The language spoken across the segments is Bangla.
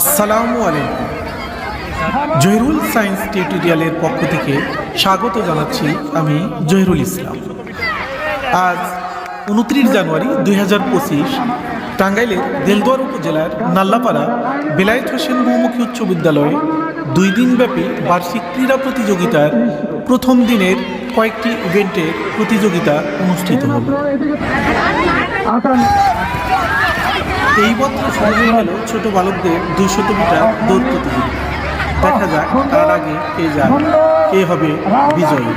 আসসালামু আলাইকুম। জহিরুল সায়েন্স টিউটোরিয়ালের পক্ষ থেকে স্বাগত জানাচ্ছি আমি জহিরুল ইসলাম। আজ উনত্রিশ জানুয়ারি দুই হাজার পঁচিশ, টাঙ্গাইলের দেলদুয়ার উপজেলার নাল্লাপাড়া বেলায়েত হোসেন বহুমুখী উচ্চ বিদ্যালয়ে দুই দিনব্যাপী বার্ষিক ক্রীড়া প্রতিযোগিতার প্রথম দিনের কয়েকটি ইভেন্টের প্রতিযোগিতা অনুষ্ঠিত হবে এই মাত্র শুরু হলো ছোট বালকদের দুইশত মিটার দৌড় প্রতিযোগিতা দেখা যাক তার আগে কে যায়, কে হবে বিজয়ী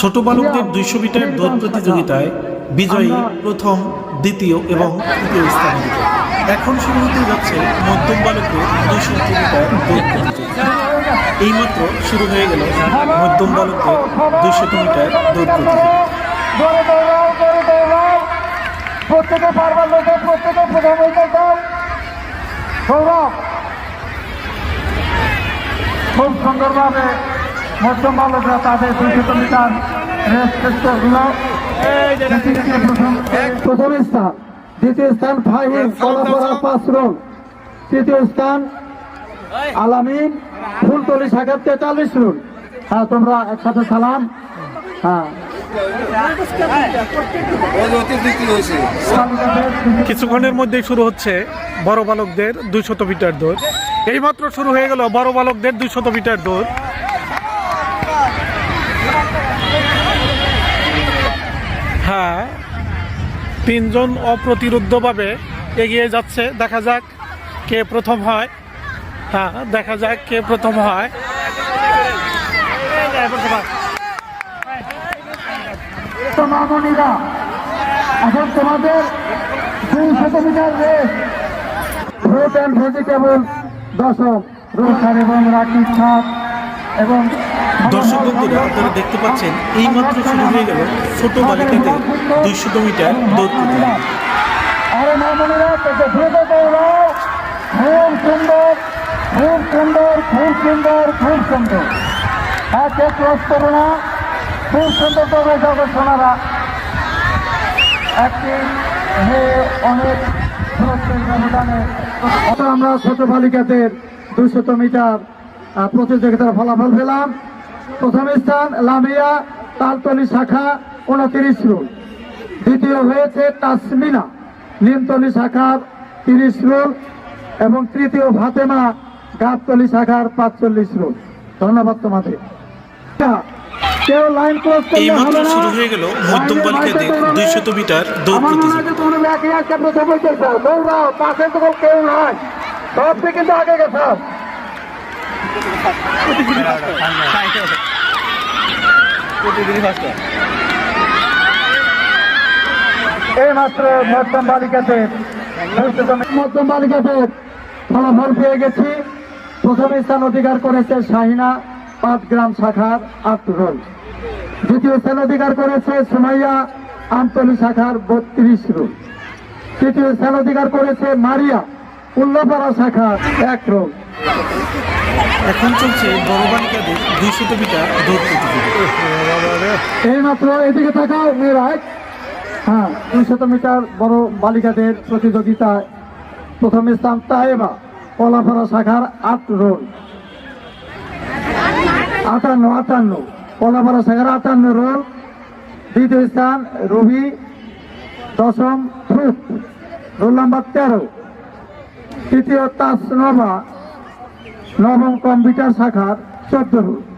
ছোট বালকদের দুইশো মিটার দৌড় প্রতিযোগিতায় বিজয়ী প্রথম, দ্বিতীয় এবং তৃতীয় স্থান। এখন শুরু হতে যাচ্ছে মধ্যম বালকদের দুইশো মিটার দৌড় প্রতিযোগিতা এইমাত্র শুরু হয়ে গেল মধ্যম বালকদের দুইশো মিটার দৌড় প্রতিযোগিতা দৌড়ে দৌড়াও প্রত্যেকে পারবার লোকে প্রত্যেকে প্রথম হইতে চাও সৌরভ। খুব সুন্দরভাবে মধ্যম বালকরা তাদের দুইশত মিটার রেস শেষ করল প্রথম প্রথম স্থান। দ্বিতীয় স্থান ফাহিম কলাপড়া পাঁচ রন তৃতীয় স্থান আলামিন ফুলতলি শাখার তেতাল্লিশ রুন হ্যাঁ তোমরা একসাথে সালাম। হ্যাঁ। কিছুক্ষণের মধ্যে শুরু হচ্ছে বড় বালকদের দুইশত মিটার দৌড়। এইমাত্র শুরু হয়ে গেল বড় বালকদের দুইশত মিটার দৌড়। হ্যাঁ তিনজন অপ্রতিরোধ্যভাবে এগিয়ে যাচ্ছে। দেখা যাক কে প্রথম হয়। হ্যাঁ দেখা যাক কে প্রথম হয়। এখন অ্যান্ড ভেজিটেবল এবং রাকিব সাত এবং দর্শক বন্ধুরা আপনারা দেখতে পাচ্ছেন এইমাত্র শুরু হয়ে গেল ছোট বালিকাদের দুইশত মিটার দৌড় আরে দৌড়াও খুব সুন্দর খুব সুন্দর খুব সুন্দর খুব সুন্দর। একে ক্রস করো না খুব সুন্দর দৌড়ে যাবে সোনারা। একটি মেয়ে অনেক ব্যবধানে আমরা ছোট বালিকাদের দুশত মিটার প্রতিযোগিতার ফলাফল পেলাম। প্রথম স্থান লামিয়া তালতলি শাখা উনত্রিশ রুল। দ্বিতীয় হয়েছে তাসমিনা নিমতলি শাখার তিরিশ রুল এবং তৃতীয় ফাতেমা গাবতলি শাখার পাঁচচল্লিশ রুল। ধন্যবাদ তোমাদের। কেউ লাইন ক্রস করলে হবে না। শুরু হয়ে গেল মধ্যম বালিকাদের দুইশত মিটার দৌড় আমার প্রতিযোগিতা। তোমরা একে একে প্রথম হইতেছ দৌড়াও পাশে তো কেউ নাই। সব থেকে কিন্তু আগে গেছ। এই মাত্র মধ্যম বালিকাতে মধ্যম বালিকাতে ফলাফল পেয়ে গেছি। প্রথম স্থান অধিকার করেছে শাহিনা পাঁচ গ্রাম শাখার আট রোল দ্বিতীয় স্থান অধিকার করেছে সুমাইয়া আমতলি শাখার বত্রিশ রুল তৃতীয় স্থান অধিকার করেছে মারিয়া উল্লাপাড়া শাখার এক রোল এখন চলছে বড় বালিকাদের দুইশত মিটার দৌড় প্রতিযোগিতা। এই মাত্র এদিকে থাকাও মেয়েরাজ হ্যাঁ দুইশত মিটার বড় বালিকাদের প্রতিযোগিতায় প্রথম স্থান তাহেবা কলাপাড়া শাখার আট রোল। আটান্ন আটান্ন। কলাপাড়া শাখার আটান্ন রোল। দ্বিতীয় স্থান রবি দশম রোল নাম্বার তেরো। তৃতীয় তাস নবা নবম কম্পিউটার শাখার চোদ্দ রোল